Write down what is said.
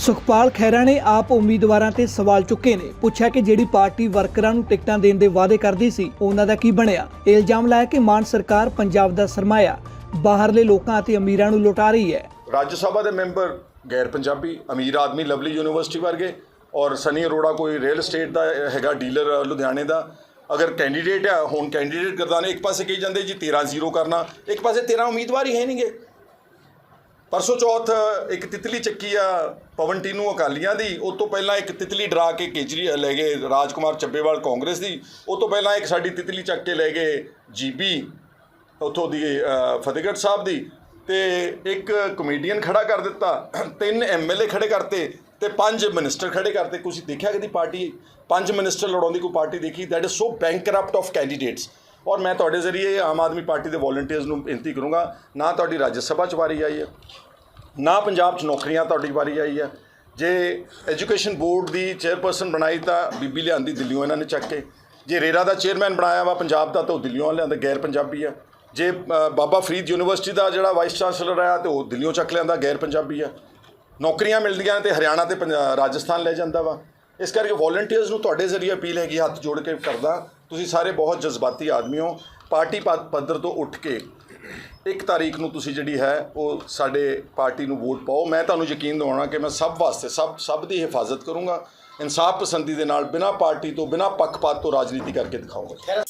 ਸੁਖਪਾਲ ਖਹਿਰਾ ਨੇ ਆਪ ਉਮੀਦਵਾਰਾਂ ਤੇ ਸਵਾਲ ਚੁੱਕੇ ਨੇ। ਪੁੱਛਿਆ ਕਿ ਜਿਹੜੀ ਪਾਰਟੀ ਵਰਕਰਾਂ ਨੂੰ ਟਿਕਟਾਂ ਦੇਣ ਦੇ ਵਾਅਦੇ ਕਰਦੀ ਸੀ, ਉਹਨਾਂ ਦਾ ਕੀ ਬਣਿਆ? ਇਲਜ਼ਾਮ ਲਾਇਆ ਕਿ ਮਾਨ ਸਰਕਾਰ ਪੰਜਾਬ ਦਾ ਸਰਮਾਇਆ। ਬਾਹਰਲੇ ਲੋਕਾਂ ਅਤੇ ਅਮੀਰਾਂ ਨੂੰ ਲੁਟਾ ਰਹੀ ਹੈ। ਰਾਜ ਸਭਾ ਦੇ ਮੈਂਬਰ ਗੈਰ ਪੰਜਾਬੀ, ਅਮੀਰ ਆਦਮੀ, ਲਵਲੀ ਯੂਨੀਵਰਸਿਟੀ ਵਰਗੇ ਔਰ ਸਨੀ ਅਰੋੜਾ ਕੋਈ ਰੀਅਲ ਏਸਟੇਟ ਦਾ ਹੈਗਾ ਡੀਲਰ ਲੁਧਿਆਣੇ ਦਾ। ਅਗਰ ਕੈਂਡੀਡੇਟ ਆ ਹੁਣ ਕੈਂਡੀਡੇਟ ਕਰਦਾ ਇੱਕ ਪਾਸੇ ਕਹੀ ਜਾਂਦੇ ਜੀ 13 ਜ਼ੀਰੋ ਕਰਨਾ, ਇੱਕ ਪਾਸੇ 13 ਉਮੀਦਵਾਰ ਹੀ ਹੈ ਨਹੀਂਗੇ ਪਰਸੋਂ ਚੌਥ ਇੱਕ ਤਿਤਲੀ ਚੱਕੀ ਆ ਪਵਨ ਟੀਨੂ ਅਕਾਲੀਆਂ ਦੀ, ਉਹ ਤੋਂ ਪਹਿਲਾਂ ਇੱਕ ਤਿਤਲੀ ਡਰਾ ਕੇ ਕੇਜਰੀ ਲੈ ਗਏ ਰਾਜਕੁਮਾਰ ਚੱਬੇਵਾਲ ਕਾਂਗਰਸ ਦੀ, ਉਹ ਤੋਂ ਪਹਿਲਾਂ ਇੱਕ ਸਾਡੀ ਤਿਤਲੀ ਚੱਕ ਕੇ ਲੈ ਗਏ ਜੀਬੀ, ਉੱਥੋਂ ਦੀ ਫਤਿਹਗੜ੍ਹ ਸਾਹਿਬ ਦੀ ਤੇ ਇੱਕ ਕਮੇਡੀਅਨ ਖੜਾ ਕਰ ਦਿੱਤਾ, ਤਿੰਨ ਐਮਐਲਏ ਖੜੇ ਕਰਤੇ ਤੇ ਪੰਜ ਮਿਨਿਸਟਰ ਖੜੇ ਕਰਤੇ। ਤੁਸੀਂ ਦੇਖਿਆ ਕਦੀ ਪਾਰਟੀ? ਪੰਜ ਮਿਨਿਸਟਰ ਲੜਾਉਂਦੀ ਕੋਈ ਪਾਰਟੀ ਦੇਖੀ? That is so bankrupt of candidates ਔਰ ਮੈਂ ਤੁਹਾਡੇ ਜ਼ਰੀਏ ਆਮ ਆਦਮੀ ਪਾਰਟੀ ਦੇ ਵੋਲੰਟੀਅਰਸ ਨੂੰ ਬੇਨਤੀ ਕਰੂੰਗਾ, ਨਾ ਤੁਹਾਡੀ ਰਾਜ ਸਭਾ ਚ ਵਾਰੀ ਆਈ ਹੈ, ਨਾ ਪੰਜਾਬ 'ਚ ਨੌਕਰੀਆਂ ਤੁਹਾਡੀ ਵਾਰੀ ਆਈ ਹੈ। ਜੇ ਐਜੂਕੇਸ਼ਨ ਬੋਰਡ ਦੀ ਚੇਅਰਪਰਸਨ ਬਣਾਈ ਤਾਂ ਬੀਬੀ ਲਿਆਂਦੀ ਦਿੱਲੀੋਂ ਇਹਨਾਂ ਨੇ ਚੱਕ ਕੇ। ਜੇ ਰੇਰਾ ਦਾ ਚੇਅਰਮੈਨ ਬਣਾਇਆ ਵਾ, ਪੰਜਾਬ ਦਾ ਤਾਂ ਉਹ ਦਿੱਲੀੋਂ ਲਿਆਂਦਾ, ਗੈਰ ਪੰਜਾਬੀ ਆ। ਜੇ ਬਾਬਾ ਫਰੀਦ ਯੂਨੀਵਰਸਿਟੀ ਦਾ ਜਿਹੜਾ ਵਾਈਸ ਚਾਂਸਲਰ ਆਇਆ ਤੇ ਉਹ ਦਿੱਲੀੋਂ ਚੱਕ ਲਿਆਂਦਾ, ਗੈਰ ਪੰਜਾਬੀ ਆ। ਨੌਕਰੀਆਂ ਮਿਲਦੀਆਂ ਨੇ ਤੇ ਹਰਿਆਣਾ ਤੇ ਪੰਜਾ- ਰਾਜਸਥਾਨ ਲੈ ਜਾਂਦਾ ਵਾ। ਇਸ ਕਰਕੇ ਵੋਲੰਟੀਅਰਸ ਨੂੰ ਤੁਹਾਡੇ ਜ਼ਰੀਏ ਅਪੀਲ ਹੈਗੀ ਹੱਥ ਜੋੜ ਕੇ ਕਰਦਾ। ਤੁਸੀਂ ਸਾਰੇ ਬਹੁਤ ਜਜ਼ਬਾਤੀ ਆਦਮੀ ਹੋ। ਪਾਰਟੀ ਪੱਧਰ ਤੋਂ ਉੱਠ ਕੇ ਇੱਕ ਤਾਰੀਖ ਨੂੰ ਤੁਸੀਂ ਜਿਹੜੀ ਹੈ, ਉਹ ਸਾਡੇ ਪਾਰਟੀ ਨੂੰ ਵੋਟ ਪਾਓ। ਮੈਂ ਤੁਹਾਨੂੰ ਯਕੀਨ ਦਿਵਾਉਣਾ ਕਿ ਮੈਂ ਸਭ ਵਾਸਤੇ, ਸਭ ਸਭ ਦੀ ਹਿਫਾਜ਼ਤ ਕਰੂੰਗਾ। ਇਨਸਾਫ ਪਸੰਦੀ ਦੇ ਨਾਲ ਬਿਨਾਂ ਪਾਰਟੀ ਤੋਂ, ਬਿਨਾਂ ਪੱਖਪਾਤ ਤੋਂ ਰਾਜਨੀਤੀ ਕਰਕੇ ਦਿਖਾਊਂਗਾ